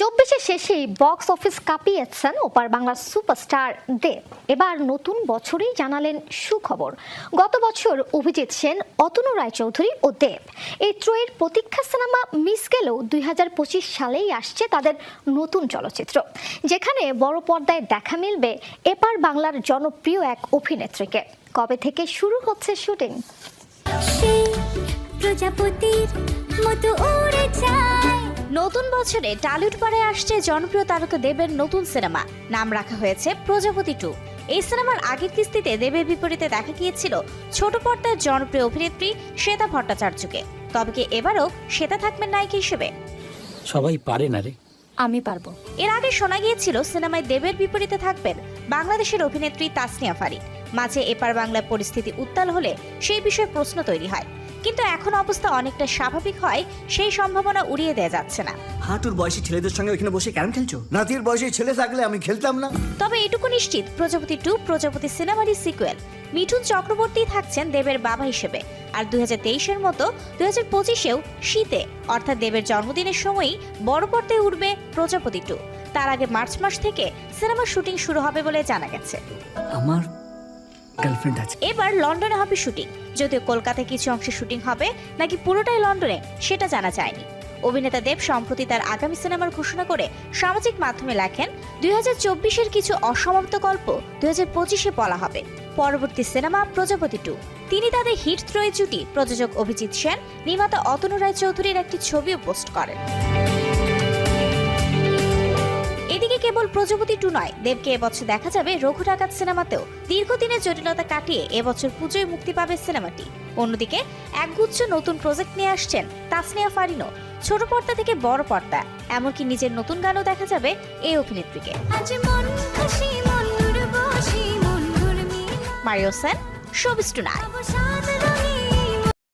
চব্বিশের শেষেই box office কাঁপিয়েছেন ওপার বাংলার সুপারস্টার দেব। এবার নতুন বছরেই জানালেন সুখবর। গত বছর অভিজিৎ সেন, অতনু রায়চৌধুরী ও দেব। এই ত্রয়ের প্রতীক্ষা সিনেমা মিস গেলেও দুই সালেই আসছে তাদের নতুন চলচ্চিত্র। যেখানে বড় পর্দায় দেখা মিলবে এপার বাংলার জনপ্রিয় এক অভিনেত্রীকে। কবে থেকে শুরু হচ্ছে শুটিং? প্রজাপতির মতো উড়ে যায়। নতুন বছরে টালিউড পারে আসছে জনপ্রিয় তারকা দেবের নতুন সিনেমা। নাম রাখা হয়েছে প্রজাপতি টু। এই সিনেমার আগের কিস্তিতে দেবের বিপরীতে দেখা গিয়েছিল ছোট পর্দার জনপ্রিয় অভিনেত্রী শ্বেতা ভট্টাচার্যকে। তবে কি এবারও শ্বেতা থাকবেন নায়িকা হিসেবে? সবাই পারে না রে। আমি পারব। এর আগে শোনা গিয়েছিল সিনেমায় দেবের বিপরীতে থাকবেন বাংলাদেশের অভিনেত্রী তাসনিয়া ফারিদ মাঝে এপার বাংলার পরিস্থিতি উত্তাল হলে সেই বিষয়ে প্রশ্ন তৈরি হয়। কিন্তু এখন অবস্থা অনেকটা স্বাভাবিক হয় সেই সম্ভাবনা উড়িয়ে দেওয়া যাচ্ছে না। হাঁটুর বয়সী ছেলেদের সঙ্গে ওইখানে বসে ক্যারম খেলছো? নাতির বয়সী ছেলে থাকলে আমি খেলতাম না। তবে এটুকু নিশ্চিত প্রজাপতি টু প্রজাপতি সিনেমারই সিকুয়েল মিঠুন চক্রবর্তী থাকছেন দেবের বাবা হিসেবে আর দুই হাজার মতো দুই হাজার পঁচিশেও শীতে অর্থাৎ দেবের জন্মদিনের সময়ই বড় পর্দায় উঠবে প্রজাপতি টু। তার আগে মার্চ মাস থেকে সিনেমার শুটিং শুরু হবে বলে জানা গেছে। আমার গার্লফ্রেন্ড আছে। এবার লন্ডনে হবে শুটিং। যদিও কলকাতায় কিছু অংশে শুটিং হবে, নাকি পুরোটাই লন্ডনে, সেটা জানা যায়নি। অভিনেতা দেব সম্প্রতি তার আগামী সিনেমার ঘোষণা করে সামাজিক মাধ্যমে লেখেন, দুই হাজার চব্বিশের কিছু অসমাপ্ত গল্প দুই হাজার পঁচিশে বলা হবে। পরবর্তী সিনেমা প্রজাপতি টু। তিনি তাদের হিট ত্রয়ী জুটি প্রযোজক অভিজিৎ সেন, নির্মাতা অতনু রায় চৌধুরীর একটি ছবিও পোস্ট করেন। প্রজাপতি টু নয়। দেবকে এবছর দেখা যাবে রঘু ডাকাত সিনেমাতেও। দীর্ঘদিনের জটিলতা কাটিয়ে এবছর পুজোয় মুক্তি পাবে সিনেমাটি। অন্যদিকে একগুচ্ছ নতুন প্রজেক্ট নিয়ে আসছেন তাসনিয়া ফারিনো ছোট পর্দা থেকে বড় পর্দা। এমনকি নিজের নতুন গানও দেখা যাবে এই অভিনেত্রীকে। মারিও সেন শোবিস টু নাইট সাত রঙে